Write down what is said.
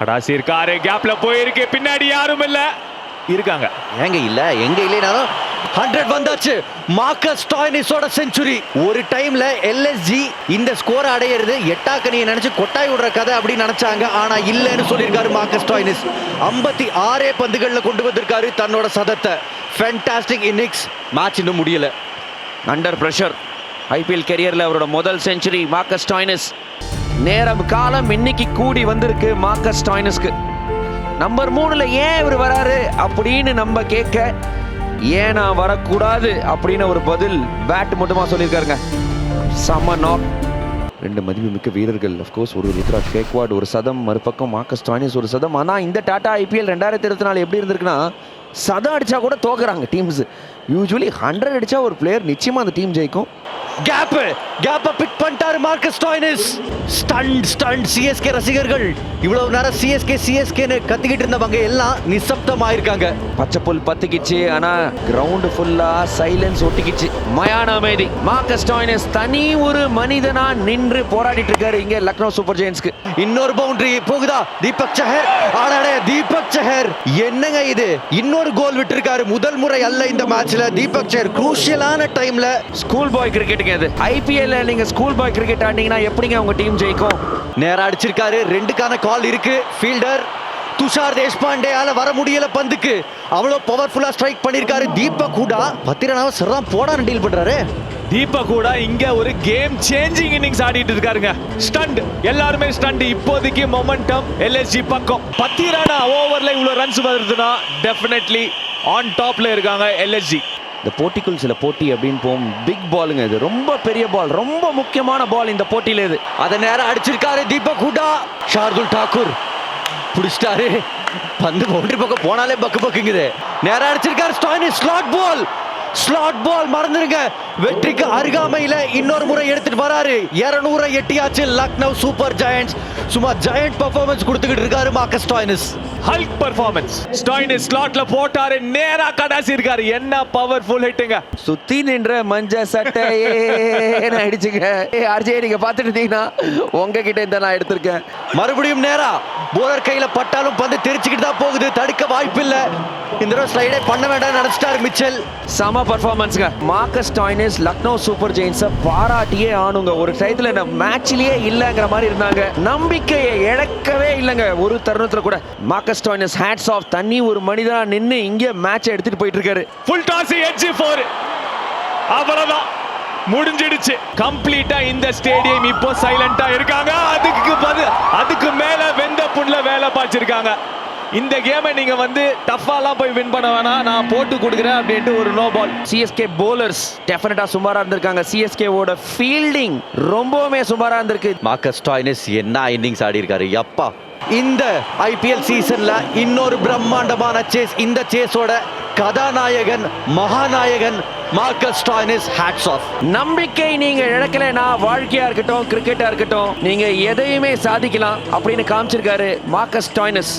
கடாசி இருக்காரு கேப்ல போயிருக்கு. பின்னாடி யாரும் இல்ல. இருக்காங்க. ஏங்க இல்ல? எங்க இல்லைனாலும் ஹண்ட்ரட் வந்தாச்சு. மார்க்கஸ் டாய்னிஸோட செஞ்சுரி ஒரு டைம்ல எல்எஸ்ஜி இந்த ஸ்கோர் அடையிறது. எட்டாக்கனியை நினைச்சு கொட்டாய் விடுற கதை அப்படின்னு நினைச்சாங்க. ஆனா இல்லைன்னு சொல்லியிருக்காரு மார்க்கஸ் டாய்னிஸ். ஐம்பத்தி ஆறே பந்துகள்ல கொண்டு வந்திருக்காரு தன்னோட சதத்தை. ஃபேண்டாஸ்டிக் இன்னிங்ஸ் மேட்ச் இன்னும் முடியல. அண்டர் பிரஷர் ஐபிஎல் கெரியரில் அவரோட முதல் செஞ்சுரி மார்க்கஸ் டாய்னிஸ். நேரம் காலம் இன்னைக்கு கூடி வந்திருக்கு மார்க்கஸ் டாய்னஸ்க்கு நம்பர் மூணுல ஏன் இவர் வராரு அப்படின்னு நம்ம கேட்க ஏன் நான் வரக்கூடாது? அப்படின்னு ஒரு பதில் பேட் மட்டுமா சொல்லியிருக்காருங்க. சம நாக் ரெண்டு மதிப்புமிக்க வீரர்கள். அஃப்கோர்ஸ் ஒரு ருத்ராஜ் கேக்வாட் ஒரு சதம் மறுபக்கம் மார்க்கஸ் டாய்னிஸ் ஒரு சதம். ஆனால் இந்த டாடா ஐபிஎல் ரெண்டாயிரத்தி இருபத்தி நாலு எப்படி இருந்திருக்குன்னா சதம் அடிச்சா கூட தோக்குறாங்க டீம்ஸ் யூஸ்வலி ஹண்ட்ரட் அடிச்சா ஒரு பிளேயர் நிச்சயமா அந்த டீம் ஜெயிக்கும். கேப்பு கேப்ப பிக் பண்ணிட்டாரு Marcus Stoinis stunned stunned CSK ரசிகர்கள். இவ்வளவு நேரம் சிஎஸ்கே சிஎஸ்கேன்னு கத்திக்கிட்டு இருந்தவங்க எல்லாம் நிசப்தமாயிருக்காங்க. பச்சை புல் பத்திக்கிச்சு ஆனா கிரவுண்ட் ஃபுல்லா சைலன்ஸ் ஒட்டிக்கிச்சு. மயான அமைதி. மார்க்கஸ் டாய்னஸ் தனி ஒரு மனிதனா நின்று போராடிட்டு இருக்காரு இங்க லக்னோ சூப்பர் ஜெயின்ஸ்க்கு. இன்னொரு பவுண்டரி போகுதா? தீபக் சஹர். ஆடாடே தீபக் சஹர். என்னங்க இது? இன்னொரு கோல் விட்டிருக்காரு. முதல் முறை அல்ல இந்த மேட்ச்ல தீபக் சஹர் குரூஷியலான டைம்ல ஸ்கூல் பாய் கிரிக்கெட்டுங்க இது. ஐபிஎல்ல நீங்க ஸ்கூல் பாய் கிரிக்கெட் ஆடினீங்கன்னா எப்படிங்க உங்க டீம் ஜெயிக்கும்? நேரா அடிச்சிருக்காரு. ரெண்டுக்கான கால் இருக்கு. ஃபீல்டர் துஷார் தேஷ்பாண்டேயால வர முடியல பந்துக்கு. அவ்வளவு பவர்ஃபுல்லா ஸ்ட்ரைக் பண்ணிருக்காரு தீபக் ஹூடா. பத்திரனாவ சிறம் போடான்னு டீல் பண்றாரு. தீபக் கூட இங்க ஒரு கேம் சேஞ்சிங் இன்னிங்ஸ் ஆடிட்டு இருக்காருங்க. ஸ்டண்ட் எல்லாருமே ஸ்டண்ட் இப்போதைக்கு மொமெண்டம் எல்எஸ்ஜி பக்கம். பத்தி ரன் ஓவர்ல இவ்வளவு ரன்ஸ் வருதுன்னா டெஃபினெட்லி ஆன் டாப்ல இருக்காங்க எல்எஸ்ஜி இந்த போட்டிக்குள் சில போட்டி அப்படின்னு போகும். பிக் பாலுங்க இது. ரொம்ப பெரிய பால் ரொம்ப முக்கியமான பால் இந்த போட்டியில இது. அதை நேரம் அடிச்சிருக்காரு தீபக் ஹூடா. ஷார்துல் டாக்கூர். பிடிச்சிட்டாரு. பந்து பவுண்டரி பக்கம் போனாலே பக்கு பக்குங்குது. நேரம் அடிச்சிருக்காரு ஸ்டாயின் ஸ்லாட் பால் ஸ்லாட் பால் மறந்துருங்க. வெற்றிக்கு அருகாமையில இன்னொரு முறை எடுத்துட்டு வராரு. இருநூறு எட்டியாச்சு லக்னோ சூப்பர் ஜெயண்ட்ஸ் சும்மா ஜெயண்ட் பெர்ஃபார்மன்ஸ் கொடுத்துக்கிட்டு இருக்காரு மார்க்கஸ் டாய்னிஸ் ஹல்க் பர்ஃபார்மன்ஸ் ஸ்டாயின் ஸ்லாட்ல போட்டாரு. நேரா கடாசி இருக்காரு. என்ன பவர்ஃபுல் ஹிட்டுங்க சுத்தி நின்ற மஞ்ச சட்டையே நான் அடிச்சுங்க ஏ ஆர்ஜே நீங்க பார்த்துட்டு இருந்தீங்கன்னா உங்ககிட்ட இந்த நான் எடுத்திருக்கேன். மறுபடியும் நேரா. போலர் கையில பட்டாலும் பந்து தெரிச்சுக்கிட்டு தான் போகுது. தடுக்க வாய்ப்பில்லை. இந்த தடவை ஸ்லைடே பண்ண வேண்டாம்னு நினைச்சிட்டாரு மிச்சல். செம பர்ஃபார்மன்ஸ்ங்க மார்க்கஸ் டாய்னிஸ் லக்னோ சூப்பர் ஜெயின்ஸை பாராட்டியே ஆணுங்க ஒரு டயத்துல இந்த மேட்ச்லயே இல்லைங்கிற மாதிரி இருந்தாங்க. நம்பிக்கையை இழக்கவே இல்லைங்க. ஒரு தருணத்துல கூட. மார்க்கஸ் டாய்னிஸ் ஹேட்ஸ் ஆஃப் தண்ணி ஒரு மனிதனா நின்று இங்கே மேட்சை எடுத்துட்டு போயிட்டு இருக்காரு ஃபுல் டாஸ் எட்ஜ் ஃபோர் அவ்வளவுதான். முடிஞ்சிடுச்சு. கம்ப்ளீட்டா இந்த ஸ்டேடியம் இப்போ சைலண்டா இருக்காங்க. அதுக்கு பதில் அதுக்கு பாய்ச்சிருக்காங்க இந்த கேமை நீங்க வந்து டஃப்பாலாம் போய் வின் பண்ண வேணாம். நான் போட்டு கொடுக்குறேன் அப்படின்ட்டு ஒரு நோ பால் சிஎஸ்கே போலர்ஸ் டெஃபினட்டா சுமாரா இருந்திருக்காங்க. சிஎஸ்கேவோட ஃபீல்டிங் ரொம்பவுமே சுமாரா இருந்திருக்கு. மார்க்கஸ் டாய்னிஸ் என்ன இன்னிங்ஸ் ஆடி இருக்காரு யப்பா. இந்த ஐபிஎல் சீசன்ல இன்னொரு பிரம்மாண்டமான சேஸ் இந்த சேஸோட கதாநாயகன் மகாநாயகன் மார்க்கஸ் டாய்னிஸ் ஹேட்ஸ் ஆஃப் நம்பிக்கை நீங்க இழக்கலைன்னா வாழ்க்கையா இருக்கட்டும் கிரிக்கெட்டா இருக்கட்டும் நீங்க எதையுமே சாதிக்கலாம் அப்படின்னு காமிச்சிருக்காரு மார்க்கஸ் டாய்னஸ்